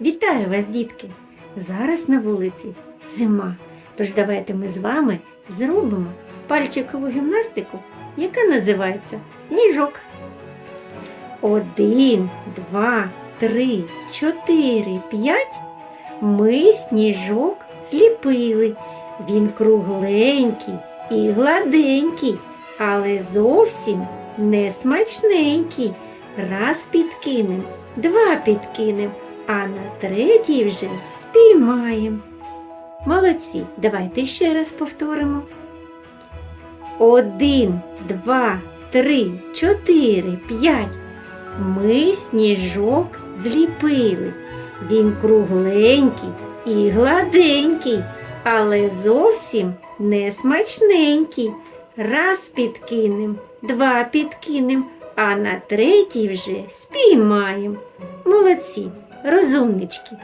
Вітаю вас, дітки! Зараз на вулиці зима. Тож давайте ми з вами зробимо пальчикову гімнастику, яка називається сніжок. Один, два, три, чотири, п'ять. Ми сніжок зліпили. Він кругленький і гладенький, але зовсім не смачненький. Раз підкинем, два підкинем, а на третій вже спіймаємо. Молодці, давайте ще раз повторимо. Один, два, три, чотири, п'ять. Ми сніжок зліпили. Він кругленький і гладенький, але зовсім не смачненький. Раз підкинем, два підкинем, а на третій вже спіймаємо. Молодці, розумнички.